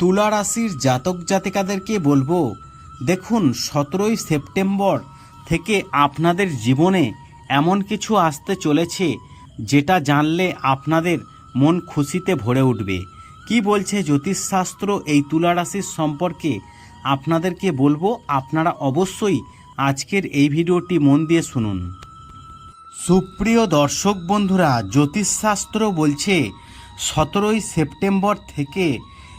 তুলা রাশির জাতক জাতিকাদেরকে বলব, দেখুন সতেরোই সেপ্টেম্বর থেকে আপনাদের জীবনে এমন কিছু আসতে চলেছে যেটা জানলে আপনাদের মন খুশিতে ভরে উঠবে। কি বলছে জ্যোতিষশাস্ত্র এই তুলা রাশির সম্পর্কে? আপনাদেরকে বলব, আপনারা অবশ্যই আজকের এই ভিডিওটি মন দিয়ে শুনুন। সুপ্রিয় দর্শক বন্ধুরা, জ্যোতিষশাস্ত্র বলছে, সতেরোই সেপ্টেম্বর থেকে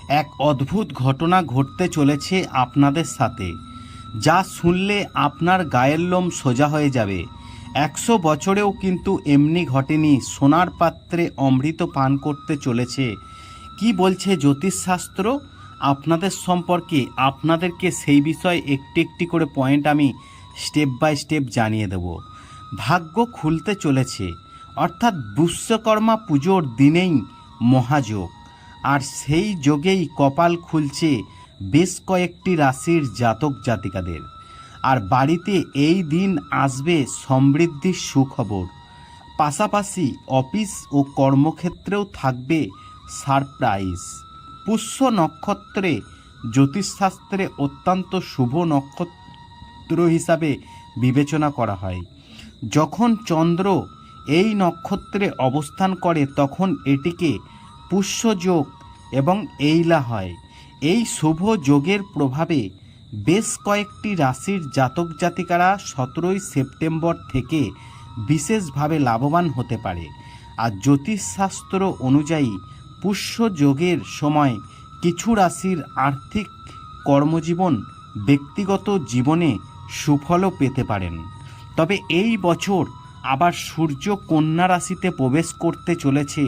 এক অদ্ভুত ঘটনা ঘটতে চলেছে আপনাদের সাথে, যা শুনলে আপনার গায়ের লোম সোজা হয়ে যাবে। একশো বছরেও কিন্তু এমনি ঘটেনি সোনার পাত্রে অমৃত পান করতে চলেছে। কি বলছে জ্যোতিষশাস্ত্র? আপনাদের সম্পর্কে, আপনাদেরকে সেই বিষয়ে একটি একটি করে পয়েন্ট আমি স্টেপ বাই স্টেপ জানিয়ে দেব। ভাগ্য খুলতে চলেছে, অর্থাৎ বিশ্বকর্মা পুজোর দিনেই মহাযোগ। আর সেই যোগেই কপাল খুলছে বেশ কয়েকটি রাশির জাতক জাতিকাদের। আর বাড়িতে এই দিন আসবে সমৃদ্ধির সুখবর। পাশাপাশি অফিস ও কর্মক্ষেত্রেও থাকবে সারপ্রাইজ। পুষ্য নক্ষত্রে জ্যোতিষশাস্ত্রে অত্যন্ত শুভ নক্ষত্র হিসাবে বিবেচনা করা হয়। যখন চন্দ্র এই নক্ষত্রে অবস্থান করে, তখন এটিকে পুষ্যযোগ এবং এইলা হয়। এই শুভ যোগের প্রভাবে বেশ কয়েকটি রাশির জাতক জাতিকারা সতেরোই সেপ্টেম্বর থেকে বিশেষভাবে লাভবান হতে পারে। আর জ্যোতিষশাস্ত্র অনুযায়ী পুষ্য যোগের সময় কিছু রাশির আর্থিক কর্মজীবন ব্যক্তিগত জীবনে সুফলও পেতে পারেন। তবে এই বছর আবার সূর্য কন্যা রাশিতে প্রবেশ করতে চলেছে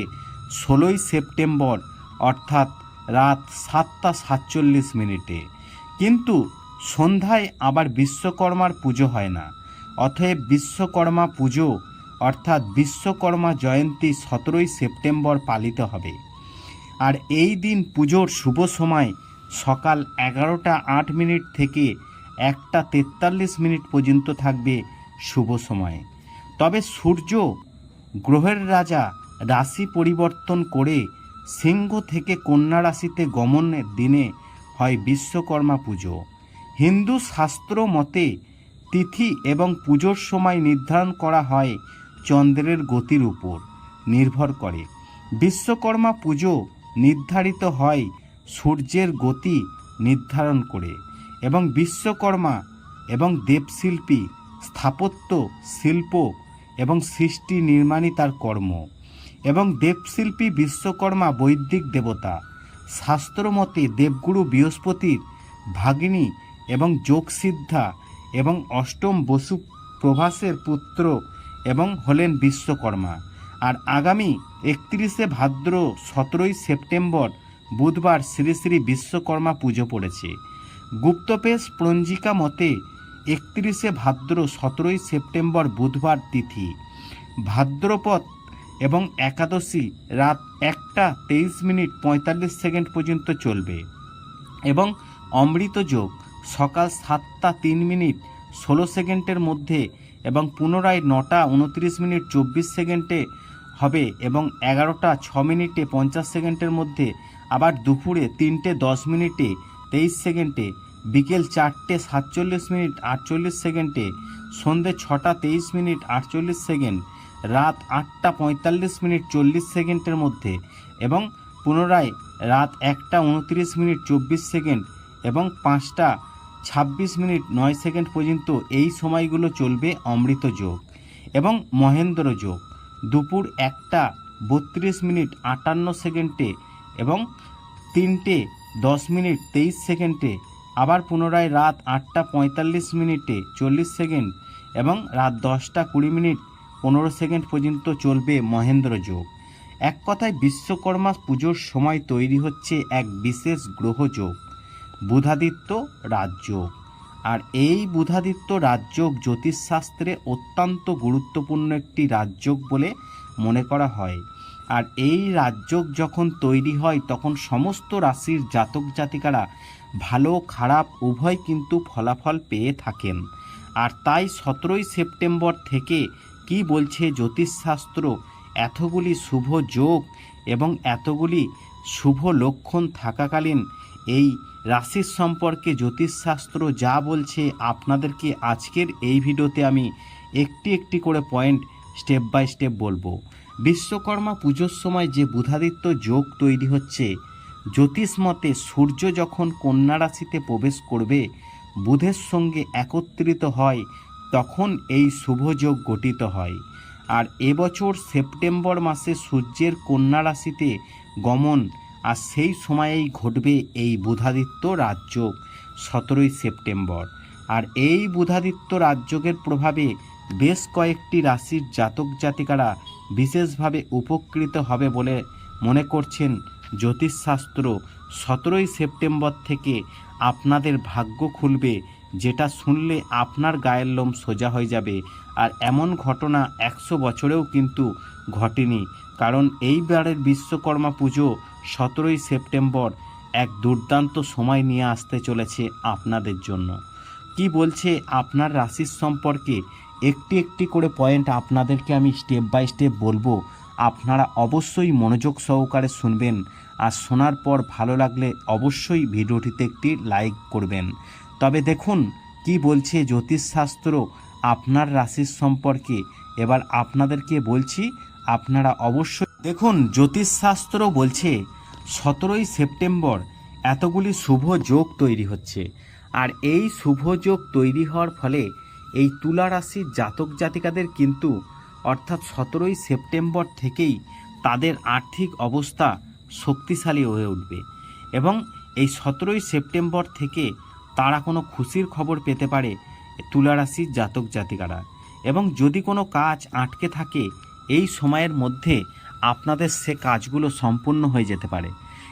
ষোলোই সেপ্টেম্বর, অর্থাৎ রাত সাতটা সাতচল্লিশ মিনিটে। কিন্তু সন্ধ্যায় আবার বিশ্বকর্মার পুজো হয় না। অতএব বিশ্বকর্মা পুজো, অর্থাৎ বিশ্বকর্মা জয়ন্তী সতেরোই সেপ্টেম্বর পালিত হবে। আর এই দিন পুজোর শুভ সময় সকাল এগারোটা আট মিনিট থেকে একটা তেতাল্লিশ মিনিট পর্যন্ত থাকবে শুভ সময়। তবে সূর্য গ্রহের রাজা রাশি পরিবর্তন করে সিংহ থেকে কন্যা রাশিতে গমনের দিনে হয় বিশ্বকর্মা পুজো। হিন্দু শাস্ত্র মতে তিথি এবং পুজোর সময় নির্ধারণ করা হয় চন্দ্রের গতির উপর নির্ভর করে। বিশ্বকর্মা পুজো নির্ধারিত হয় সূর্যের গতি নির্ধারণ করে এবং বিশ্বকর্মা এবং দেবশিল্পী, স্থাপত্য, শিল্প এবং সৃষ্টি নির্মাণই তার কর্ম। এবং দেবশিল্পী বিশ্বকর্মা বৈদিক দেবতা, শাস্ত্রমতে দেবগুরু বৃহস্পতির ভাগিনী এবং যোগসিদ্ধা এবং অষ্টম বসু প্রভাসের পুত্র এবং হলেন বিশ্বকর্মা। আর আগামী একত্রিশে ভাদ্র সতেরোই সেপ্টেম্বর বুধবার শ্রী শ্রী বিশ্বকর্মা পুজো পড়েছে। গুপ্তপেশ পঞ্জিকা মতে একত্রিশে ভাদ্র সতেরোই সেপ্টেম্বর বুধবার তিথি। ভাদ্রপদ এবং একাদশী রাত একটা তেইশ মিনিট পঁয়তাল্লিশ সেকেন্ড পর্যন্ত চলবে। এবং অমৃত যোগ সকাল সাতটা তিন মিনিট ষোলো সেকেন্ডের মধ্যে এবং পুনরায় নটা উনত্রিশ মিনিট চব্বিশ সেকেন্ডে হবে এবং এগারোটা ছ মিনিটে পঞ্চাশ সেকেন্ডের মধ্যে আবার দুপুরে তিনটে দশ মিনিটে তেইশ সেকেন্ডে, বিকেল চারটে সাতচল্লিশ মিনিট আটচল্লিশ সেকেন্ডে, সন্ধে ছটা তেইশ মিনিট আটচল্লিশ সেকেন্ড রাত আটটা পঁয়তাল্লিশ মিনিট চল্লিশ সেকেন্ডের মধ্যে এবং পুনরায় রাত একটা উনত্রিশ মিনিট চব্বিশ সেকেন্ড এবং পাঁচটা ছাব্বিশ মিনিট নয় সেকেন্ড পর্যন্ত এই সময়গুলো চলবে অমৃত যোগ এবং মহেন্দ্র যোগ। দুপুর একটা বত্রিশ মিনিট আটান্ন সেকেন্ডে এবং তিনটে দশ মিনিট তেইশ সেকেন্ডে। আবার পুনরায় রাত আটটা পঁয়তাল্লিশ মিনিটে চল্লিশ সেকেন্ড এবং রাত দশটা কুড়ি মিনিট পনেরো সেকেন্ড পর্যন্ত চলবে মহেন্দ্র যোগ। এক কথায় বিশ্বকর্মা পুজোর সময় তৈরি হচ্ছে এক বিশেষ গ্রহযোগ বুধাদিত্য রাজযোগ আর এই বুধাদিত্য রাজযোগ জ্যোতিষশাস্ত্রে অত্যন্ত গুরুত্বপূর্ণ একটি রাজযোগ বলে মনে করা হয়। আর এই রাজযোগ যখন তৈরি হয়, তখন সমস্ত রাশির জাতক জাতিকারা ভালো খারাপ উভয় কিন্তু ফলাফল পেয়ে থাকেন। আর তাই সতেরোই সেপ্টেম্বর থেকে কি বলছে জ্যোতিষশাস্ত্র? এতগুলি শুভ যোগ এবং এতগুলি শুভ লক্ষণ থাকাকালীন এই রাশির সম্পর্কে জ্যোতিষশাস্ত্র যা বলছে আপনাদেরকে আজকের এই ভিডিওতে আমি একটি একটি করে পয়েন্ট স্টেপ বাই স্টেপ বলব। বিশ্বকর্মা পুজোর সময় যে বুধাদিত্য যোগ তৈরি হচ্ছে, জ্যোতিষ মতে সূর্য যখন কন্যা রাশিতে প্রবেশ করবে, বুধের সঙ্গে একত্রিত হয় তখন এই শুভযোগ গঠিত হয়। আর এবছর সেপ্টেম্বর মাসে সূর্যের কন্যা রাশিতে গমন, আর সেই সময়েই ঘটবে এই বুধাদিত্য রাজযোগ, সতেরোই সেপ্টেম্বর। আর এই বুধাদিত্য রাজযোগের প্রভাবে বেশ কয়েকটি রাশির জাতক জাতিকারা বিশেষভাবে উপকৃত হবে বলে মনে করছেন জ্যোতিষশাস্ত্র। সতেরোই সেপ্টেম্বর থেকে আপনাদের ভাগ্য খুলবে যেটা শুনলে আপনার গায়ের লোম সোজা হয়ে যাবে। আর এমন ঘটনা একশো বছরেও কিন্তু ঘটেনি। কারণ এইবারের বিশ্বকর্মা পুজো সতেরোই সেপ্টেম্বর এক দুর্দান্ত সময় নিয়ে আসতে চলেছে আপনাদের জন্য। কি বলছে আপনার রাশির সম্পর্কে? একটি একটি করে পয়েন্ট আপনাদেরকে আমি স্টেপ বাই স্টেপ বলব। আপনারা অবশ্যই মনোযোগ সহকারে শুনবেন। আর শোনার পর ভালো লাগলে অবশ্যই ভিডিওটিতে একটি লাইক করবেন। তবে দেখুন, কি বলছে জ্যোতিষশাস্ত্র আপনার রাশির সম্পর্কে। এবার আপনাদেরকে বলছি, আপনারা অবশ্যই দেখুন, জ্যোতিষশাস্ত্র বলছে, সতেরোই সেপ্টেম্বর এতগুলি শুভ যোগ তৈরি হচ্ছে। আর এই শুভ যোগ তৈরি হওয়ার ফলে এই তুলা রাশির জাতক জাতিকাদের কিন্তু, অর্থাৎ সতেরোই সেপ্টেম্বর থেকেই তাদের আর্থিক অবস্থা শক্তিশালী হয়ে উঠবে। এবং এই সতেরোই সেপ্টেম্বর থেকে তারা কোনো খুশির খবর পেতে পারে তুলা রাশির জাতক জাতিকারা। এবং যদি কোনো কাজ আটকে থাকে, এই সময়ের মধ্যে আপনাদের সে কাজগুলো সম্পূর্ণ হয়ে যেতে পারে।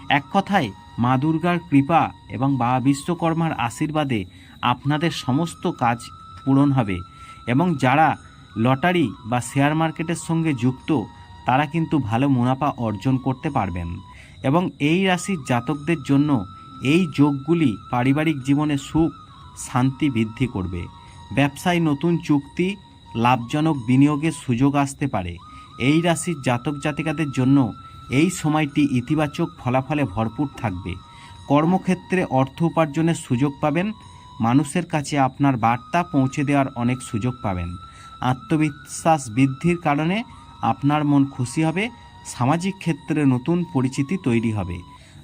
এক কথায়, মা দুর্গার কৃপা এবং বা বিশ্বকর্মার আশীর্বাদে আপনাদের সমস্ত কাজ পূরণ হবে এবং যারা লটারি বা শেয়ার মার্কেটের সঙ্গে যুক্ত, তারা কিন্তু ভালো মুনাফা অর্জন করতে পারবেন। এবং এই রাশির জাতকদের জন্য এই যোগগুলি পারিবারিক জীবনে সুখ, শান্তি বৃদ্ধি করবে। ব্যবসায় নতুন চুক্তি, লাভজনক বিনিয়োগের সুযোগ আসতে পারে। এই রাশির জাতক জাতিকাদের জন্য এই সময়টি ইতিবাচক ফলাফলে ভরপুর থাকবে। কর্মক্ষেত্রে অর্থ উপার্জনের সুযোগ পাবেন। মানুষের কাছে আপনার বার্তা পৌঁছে দেওয়ার অনেক সুযোগ পাবেন। আত্মবিশ্বাস বৃদ্ধির কারণে আপনার মন খুশি হবে। সামাজিক ক্ষেত্রে নতুন পরিচিতি তৈরি হবে।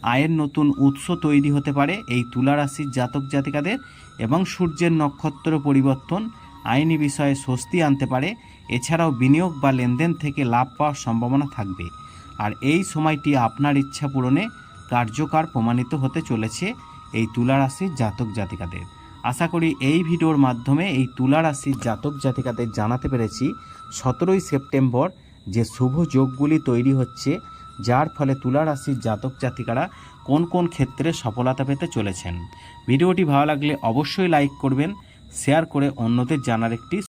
আয়ের নতুন উৎস তৈরি হতে পারে এই তুলা রাশির জাতক জাতিকাদের এবং সূর্যের নক্ষত্র পরিবর্তন, আইনি বিষয়ে স্বস্তি আনতে পারে, এছাড়াও বিনিয়োগ বা লেনদেন থেকে লাভ পাওয়ার সম্ভাবনা থাকবে। আর এই সময়টি আপনার ইচ্ছা পূরণে কার্যকর প্রমাণিত হতে চলেছে এই তুলা রাশির জাতক জাতিকাদের। আশা করি এই ভিডিওর মাধ্যমে এই তুলা রাশির জাতক জাতিকাদের জানাতে পেরেছি। সতেরোই সেপ্টেম্বর যে শুভ যোগগুলি তৈরি হচ্ছে যার ফলে তুলা রাশির জাতক জাতিকারা কোন কোন ক্ষেত্রে সফলতা পেতে চলেছেন। ভিডিওটি ভালো লাগলে অবশ্যই লাইক করবেন শেয়ার করে অন্যদের জানার একটি